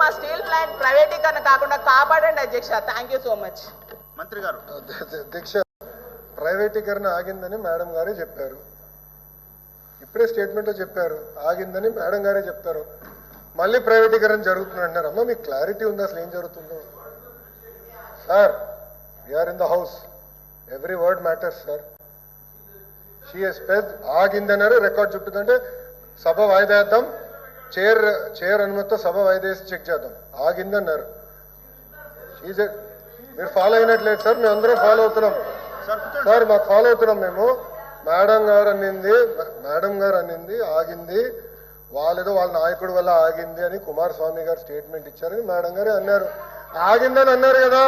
మా steel plant ప్రైవేటీకరణ కాకుండా కాపాడండి అధ్యక్ష. థ్యాంక్ యూ సో మచ్ మంత్రి గారు. దీక్ష ప్రైవేటీకరణ ఆగిందని మేడం గారే చెప్పారు. ఇప్పుడే స్టేట్మెంట్లో చెప్పారు ఆగిందని మేడం గారే చెప్తారు. మళ్ళీ ప్రైవేటీకరణ జరుగుతుంది అంటున్నారు. అమ్మ మీకు క్లారిటీ ఉంది? అసలు ఏం జరుగుతుందో? Sir we are in the house every word matters sir she's పెద్ ఆగిందన్నారు రికార్డ్ చుట్టుందంటే సభ వాయిదా వేద్దాం. చైర్ చైర్ అనుమతితో సభ వాయిదా వేసి చెక్ చేద్దాం. ఆగిందన్నారు మీరు ఫాలో అయినట్లేదు సార్ మేము అందరం ఫాలో అవుతున్నాం. సార్ మాకు ఫాలో అవుతున్నాం మేము. మేడం గారు అనింది మేడం గారు అనింది ఆగింది. వాళ్ళేదో వాళ్ళ నాయకుడి వల్ల ఆగింది అని కుమారస్వామి గారు స్టేట్మెంట్ ఇచ్చారని మేడం గారు అన్నారు. ఆగిందని అన్నారు కదా.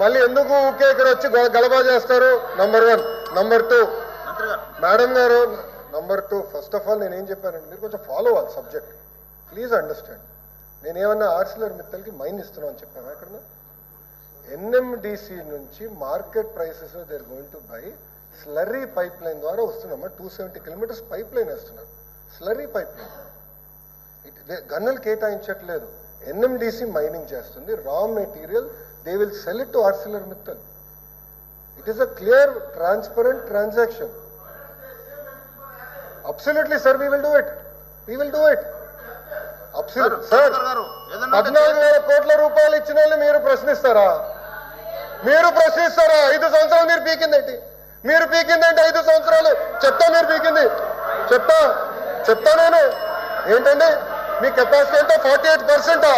మళ్ళీ ఎందుకు ఊకే ఇక్కడ వచ్చి గలబా చేస్తారు? Number one number two madam గారు number two first of all నేనేం చెప్పానండి మీరు కొంచెం ఫాలో అవ్వాలి సబ్జెక్ట్ ప్లీజ్ అండర్స్టాండ్ నేనేమన్నా ఆర్సిలర్ మిత్తల్కి మైన్ ఇస్తున్నాం అని చెప్పాను ఎక్కడ ఎన్ఎండిసి నుంచి market prices there going to buy slurry pipeline ద్వారా వస్తున్నామా? Two seventy kilometres pipe line వేస్తున్నారు. స్లర్రీ పైప్ లైన్ గన్నులు కేటాయించట్లేదు. ఎన్ఎండిసి మైనింగ్ చేస్తుంది. Raw material they will sell it to Arcelor Mittal. It is a clear transparent transaction. Absolutely sir we will do it we will do it sir పద్నాలుగు వేల కోట్ల రూపాయలు ఇచ్చిన వాళ్ళు మీరు ప్రశ్నిస్తారా? మీరు ప్రశ్నిస్తారా? ఐదు సంవత్సరాలు మీరు పీకిందేంటి? మీరు పీకిందేంటి ఐదు సంవత్సరాలు? చెప్తా మీరు పీకింది. చెప్తా. చెప్తా నేను. ఏంటండి? మీ కెపాసిటీ అంటే ఫార్టీ ఎయిట్ పర్సెంటా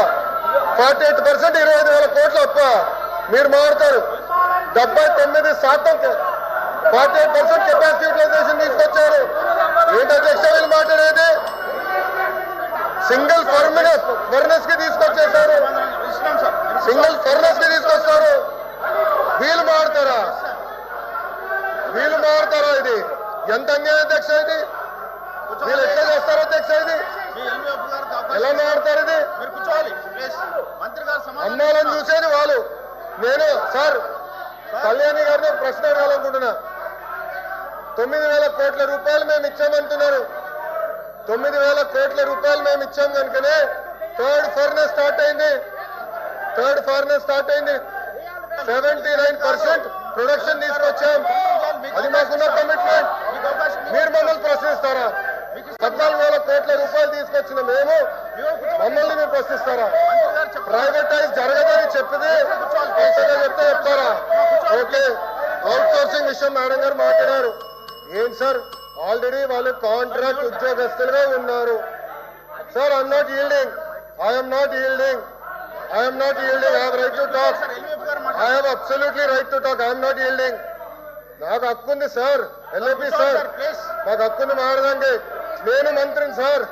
ఫార్టీ ఎయిట్ పర్సెంట్ ఇరవై ఐదు వేల కోట్ల అప్ప. మీరు మారుతారు. డెబ్బై తొమ్మిది శాతం forty eight percent capacity utilisation తీసుకొచ్చారు. ఏంటి అధ్యక్ష వీళ్ళు మాట్లాడేది సింగిల్ ఫర్మినస్ ఫర్నెస్కి తీసుకొచ్చేసారు సింగిల్ ఫర్నెస్కి తీసుకొస్తారు. వీలు మారుతారా? వీలు మారుతారా ఇది? ఎంత అన్యాయం అధ్యక్ష ఇది? వీళ్ళు ఎట్లా చేస్తారో అధ్యక్ష ఇది? ఎలా మారుతారు ఇది? అమ్మాలని చూసేది వాళ్ళు. నేను సార్ కళ్యాణి గారిని ప్రశ్న అడగాలనుకుంటున్నా. తొమ్మిది వేల కోట్ల రూపాయలు మేము ఇచ్చామంటున్నారు. తొమ్మిది వేల కోట్ల రూపాయలు మేము ఇచ్చాం కనుకనే థర్డ్ ఫర్నెస్ స్టార్ట్ అయింది. థర్డ్ ఫర్నెస్ స్టార్ట్ అయింది. సెవెంటీ నైన్ పర్సెంట్ ప్రొడక్షన్ తీసుకొచ్చాం. అది మాకున్న కమిట్మెంట్ మీరు మమ్మల్ని ప్రశ్నిస్తారా? పద్నాలుగు వేల కోట్ల రూపాయలు తీసుకొచ్చిన మేము మమ్మల్ని మీరు ప్రశ్నిస్తారా? ప్రైవేటైజ్ జరగదని చెప్పితే చెప్తే చెప్తారా? ఓకే అవుట్ సోర్సింగ్ విషయం మేడం గారు మాట్లాడారు. ఏంటి సార్? ఆల్రెడీ వాళ్ళు కాంట్రాక్ట్ ఉద్యోగస్తులుగా ఉన్నారు. Sir I'm not yielding I'm not yielding I'm not yielding I right to talk I have absolutely right to talk I'm not yielding నాకు హక్కు ఉంది సార్. ఎల్ఏపి సార్. మాకు హక్కుంది మారదండి. నేను మంత్రిని సార్.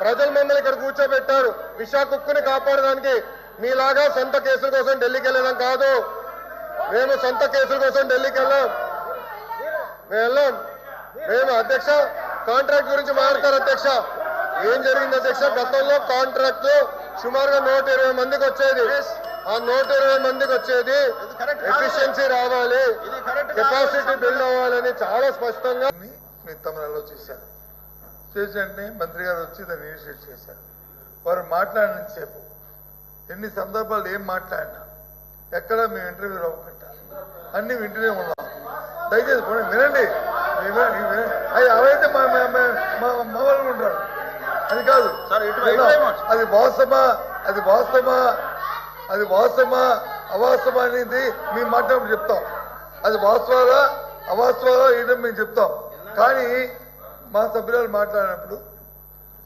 ప్రజలు మమ్మల్ని ఇక్కడ కూర్చోబెట్టారు. విశాఖ ఉక్కుని కాపాడడానికి మీలాగా సొంత కేసుల కోసం ఢిల్లీకి వెళ్ళడం కాదు. మేము సొంత కేసుల కోసం ఢిల్లీకి వెళ్ళాం. మేము వెళ్ళాం మేము అధ్యక్ష కాంట్రాక్ట్ గురించి మాట్లాడతారు అధ్యక్ష. ఏం జరిగింది అధ్యక్ష? గతంలో కాంట్రాక్ట్లో సుమారుగా నూట ఇరవై మందికి వచ్చేది. ఆ నూట ఇరవై మందికి వచ్చేది. ఎఫిషియన్సీ రావాలి. కెపాసిటీ బిల్డ్ అవ్వాలని చాలా స్పష్టంగా తమిళలో చేశారు చేసి మంత్రి గారు వచ్చి దాన్ని ఇనిషియేట్ చేశారు. వారు మాట్లాడినంతసేపు ఎన్ని సందర్భాలు ఏం మాట్లాడినా ఎక్కడ మేము ఇంటర్వ్యూ అవ్వకుండా అన్ని వింటూనే ఉన్నాం. దయచేసి పోనీ వినండి. అవైతే మా మా- మా- మా మా వాళ్ళు ఉంటారు అది కాదు. అది వాస్తవమా? అది వాస్తవమా? అది వాస్తవమా? అవాస్తవమా అనేది మేము మాట్లాడి చెప్తాం. అది వాస్తవాలా? అవాస్తవాలా? ఏంటో మేము చెప్తాం. కానీ మా సభ్యురాలు మాట్లాడినప్పుడు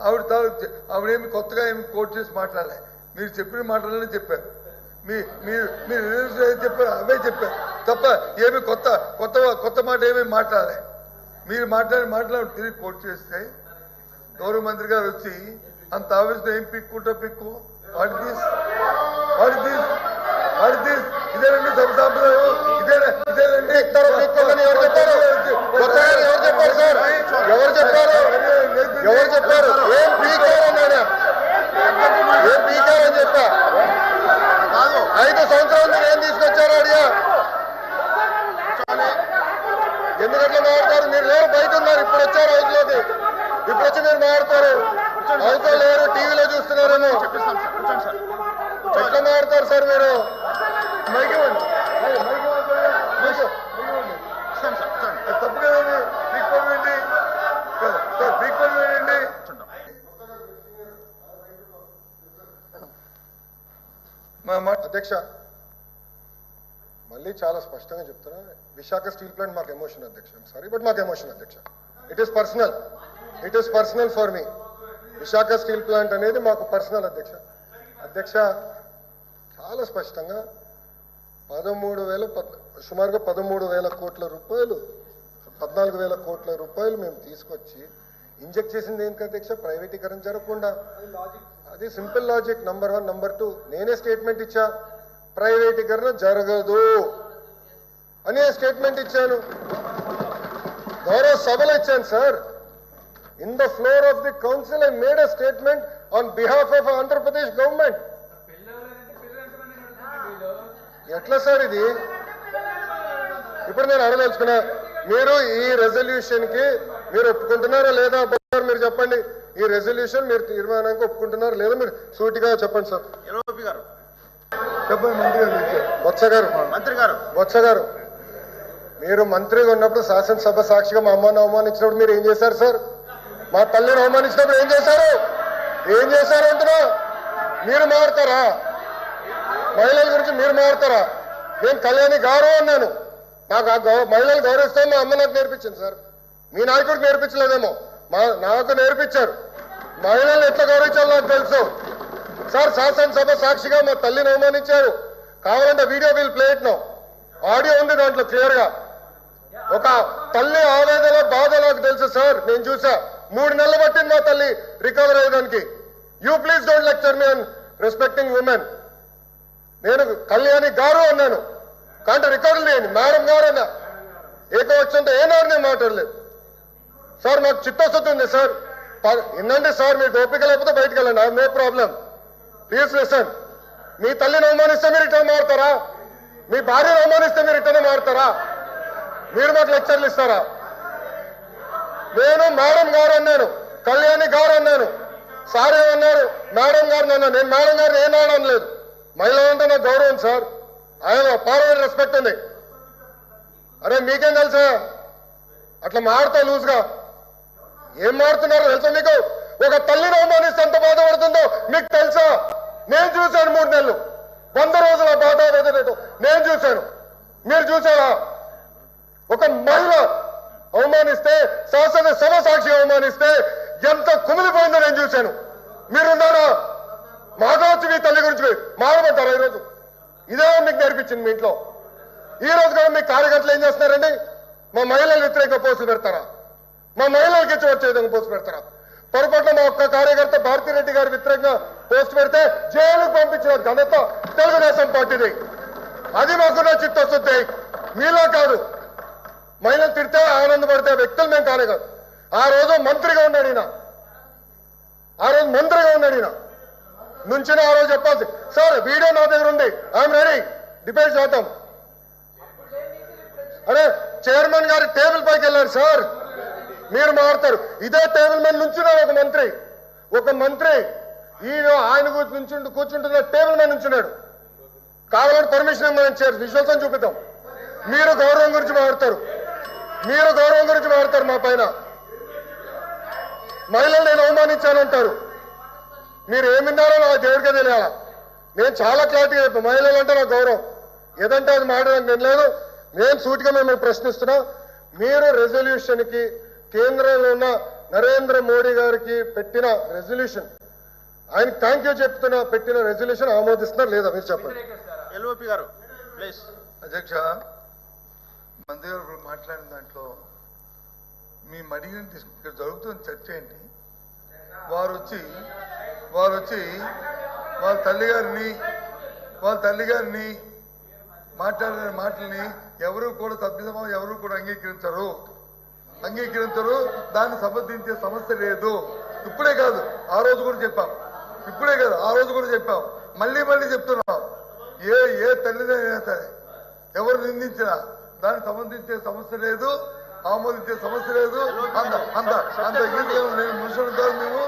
ఆవిడ తాలూకు ఆవిడేమి కొత్తగా ఏమి కోట్ చేసి మాట్లాడలే. మీరు చెప్పిన మాటలనే చెప్పారు. మీ మీరు మీరు చెప్పారు అవే చెప్పారు. తప్ప ఏమి కొత్త కొత్త కొత్త మాట ఏమీ మాట్లాడలే. మీరు మాట్లాడి మాట్లాడి తిరిగి కోట్ చేస్తే గౌరవ మంత్రి గారు వచ్చి అంత ఆవేశం ఏం పిక్కుంటా పిక్కు? వాటి తీస్ వాటి తీస్ వాటి తీస్. ఇదేనండి సభ సాంప్రదాయం. ఇదేనా ఇదేనండి ఎవరు చెప్పారు? ఎవరు చెప్పారు సార్? ఎవరు చెప్పారు? ఎవరు చెప్పారు ఏం పీకారు అన్నాడు ఏం పీకారు అని చెప్పా కాదు ఐదు సంవత్సరాలు మీరు ఏం తీసుకొచ్చారో అడిగా ఎందుకట్లా మారుతారు మీరు లేరు బయట ఉన్నారు ఇప్పుడు వచ్చారు హౌస్లోకి ఇప్పుడు వచ్చి మీరు మారుతారు హౌస్లో లేరు టీవీలో చూస్తున్నారేమో మాట్లాడతారు సార్ మీరు మైక్ ఇవ్వండి అయ్యో, మైక్ ఇవ్వండి సార్. మైక్ ఇవ్వండి. మైక్ ఇవ్వండి. కూర్చోండి సార్ కూర్చోండి తప్పు కదండి సార్ అధ్యక్ష మళ్ళీ చాలా స్పష్టంగా చెప్తున్నా. విశాఖ స్టీల్ ప్లాంట్ మాకు ఎమోషన్ అధ్యక్ష. సారీ బట్ మాకు ఎమోషన్ అధ్యక్ష. It is personal it is personal for me Visakha steel plant అనేది మాకు పర్సనల్ అధ్యక్ష. అధ్యక్ష చాలా స్పష్టంగా పదమూడు వేల సుమారుగా పదమూడు వేల కోట్ల రూపాయలు పద్నాలుగు వేల కోట్ల రూపాయలు మేము తీసుకొచ్చి ఇంజెక్ట్ చేసింది ఏంటి అధ్యక్ష? ప్రైవేటీకరణ జరగకుండా. అది simple logic number one number two నేనే స్టేట్మెంట్ ఇచ్చా. ప్రైవేటీకరణ జరగదు అనే స్టేట్మెంట్ ఇచ్చాను. గౌరవ సభలో ఇచ్చాను sir in the floor of the council I made a statement on behalf of Andhra Pradesh government ఎట్లా సార్ ఇది? ఇప్పుడు నేను అడగదలుచుకున్నా మీరు ఈ రెజల్యూషన్కి మీరు ఒప్పుకుంటున్నారా లేదా మీరు చెప్పండి. ఈ రెజల్యూషన్ మీరు తీర్మానానికి ఒప్పుకుంటున్నారా లేదా మీరు సూటిగా చెప్పండి సార్. గారు. చెప్పండి మంత్రి గారు ఇచ్చారు బొత్స గారు. మంత్రి గారు. బొత్స గారు. మీరు మంత్రిగా ఉన్నప్పుడు శాసనసభ సాక్షిగా మా అమ్మని అవమానించినప్పుడు మీరు ఏం చేశారు సార్? మా తల్లిని అవమానించినప్పుడు ఏం చేశారు? ఏం చేశారు అంటున్నా? మీరు మారుతారా? మహిళల గురించి మీరు మారుతారా? నేను కళ్యాణి గారు అన్నాను. నాకు ఆ గౌ మహిళలు గౌరవిస్తే మా అమ్మ నాకు నేర్పించింది సార్. మీ నాయకుడికి నేర్పించలేదేమో. మా నాకు నేర్పించారు. మహిళలు ఎట్లా గౌరవించాలో నాకు తెలుసు. సార్ శాసనసభ సాక్షిగా మా తల్లిని అవమానించారు. కావాలంటే వీడియో వీళ్ళు ప్లే ఆడియో ఉంది దాంట్లో క్లియర్గా. ఒక తల్లి ఆవేదన బాధ నాకు తెలుసు సార్. నేను చూసా. మూడు నెలలు పట్టింది మా తల్లి రికవర్ అయ్యేదానికి you please don't lecture me unrespecting women నేను కళ్యాణి గారు అన్నాను. కంటే రికార్డులు లేని మేడం గారు అన్నా. ఏకవచ్చంతో ఏనాడు నేను మాట్లాడలేదు. సార్ నాకు చిత్తశుద్ధి ఉంది సార్. ప- సార్ మీకు ఓపిక లేకపోతే బయటకు వెళ్ళండి. నో ప్రాబ్లం ప్లీజ్ లిసన్ మీ తల్లిని అవమానిస్తే మీరు రిటర్న్ మారుతారా? మీ భార్యను అవమానిస్తే మీరు రిటర్న్ మారుతారా? మీరు మాకు లెక్చర్లు ఇస్తారా? నేను మేడం గారు అన్నాను. కళ్యాణి గారు అన్నాను. సార్ ఏమన్నారు మేడం గారిని అన్నాను నేను మేడం గారిని ఏం అనడం లేదు. మహిళ అంటే నాకు గౌరవం సార్. ఆయన పార్వడి రెస్పెక్ట్ ఉంది. అరే మీకేం తెలుసా? అట్లా మారుతా లూజ్గా. ఏం మారుతున్నారో తెలుసా మీకు? ఒక తల్లిని అవమానిస్తే ఎంత బాధపడుతుందో మీకు తెలుసా? నేను చూశాను మూడు నెలలు. వంద రోజుల బాధ నేను చూశాను. మీరు చూసారా ఒక మహిళ అవమానిస్తే శాసన సభ సాక్షి అవమానిస్తే ఎంత కుమిలిపోయిందో నేను చూశాను. మీరున్నారా? మాధవచ్చు మీ తల్లి గురించి మారమంటారా ఈరోజు? ఇదే మీకు నేర్పించింది మీ ఇంట్లో. ఈ రోజు కూడా మీ కార్యకర్తలు ఏం చేస్తున్నారండి? మా మహిళలు వ్యతిరేక పోస్టులు పెడతారా? మా మహిళలకి ఇచ్చి వచ్చే విధంగా పోస్ట్ పెడతారా? పొరపాటున మా ఒక్క కార్యకర్త భారతిరెడ్డి గారి వ్యతిరేకంగా పోస్ట్ పెడితే జైలుకు పంపించిన ఘనత తెలుగుదేశం పార్టీది. అది మాకున్న చిత్తశుద్ధి. మీలో కాదు. మహిళలు తిడితే ఆనందపడితే వ్యక్తులు మేము కానే కాదు. ఆ రోజు మంత్రిగా ఉన్నాడు ఈయన. ఆ రోజు మంత్రిగా ఉన్నాడు ఈయన. నుంచి ఆ రోజు చెప్పాల్సి సార్ వీడియో నా దగ్గర ఉంది. I'm ready. డిబేట్ చేద్దాం. అరే చైర్మన్ గారి టేబుల్ పైకి వెళ్ళారు సార్. మీరు మారుతారు. ఇదే టేబుల్ మీద నుంచున్నాడు ఒక మంత్రి. ఒక మంత్రి ఈయన ఆయన నుంచుంటూ కూర్చుంటున్న టేబుల్ మీద నుంచున్నాడు. కావాలంటే పర్మిషన్ ఇవ్వమని చైర్ విశ్వాసం చూపిద్దాం. మీరు గౌరవం గురించి మాట్లాడతారు మీరు గౌరవం గురించి మాట్లాడతారు మా పైన. మహిళలు నేను అవమానించానంటారు. మీరు ఏమిన్నారో నా దేవుడికే తెలియాల? నేను చాలా క్లారిటీగా చెప్పాను మహిళలు అంటే నా గౌరవం. ఏదంటే అది మాట్లాడడానికి నేను లేదు. నేను సూటిగా మిమ్మల్ని ప్రశ్నిస్తున్నా. మీరు రెజల్యూషన్కి కేంద్రంలో ఉన్న నరేంద్ర మోడీ గారికి పెట్టిన రెజల్యూషన్. ఆయనకి థ్యాంక్ యూ చెప్తున్నా పెట్టిన రెజల్యూషన్ ఆమోదిస్తున్నారు లేదా మీరు చెప్పండి. ఎల్ఓపి గారు ప్లీజ్. అధ్యక్ష మంత్రి గారు మాట్లాడిన దాంట్లో మీ మడిగంటి ఇక్కడ జరుగుతున్న చర్చ ఏంటి? వారు వచ్చి వారు వచ్చి వాళ్ళ తల్లిగారిని వాళ్ళ తల్లిగారిని మాట్లాడిన మాటల్ని ఎవరు కూడా సభ్యసమం ఎవరు కూడా అంగీకరించరు. అంగీకరించరు దాన్ని సమర్థించే సమస్య లేదు. ఇప్పుడే కాదు ఆ రోజు కూడా చెప్పాం. ఇప్పుడే కాదు ఆ రోజు కూడా చెప్పాం. మళ్ళీ మళ్ళీ చెప్తున్నాం. ఏ ఏ తల్లిదైనా సరే ఎవరు నిందించినా దాన్ని సంబంధించే సమస్య లేదు ఆమోదించే సమస్య లేదు. అంత అంత అంత ఈజీగా నేను మనుషులు కాదు మేము.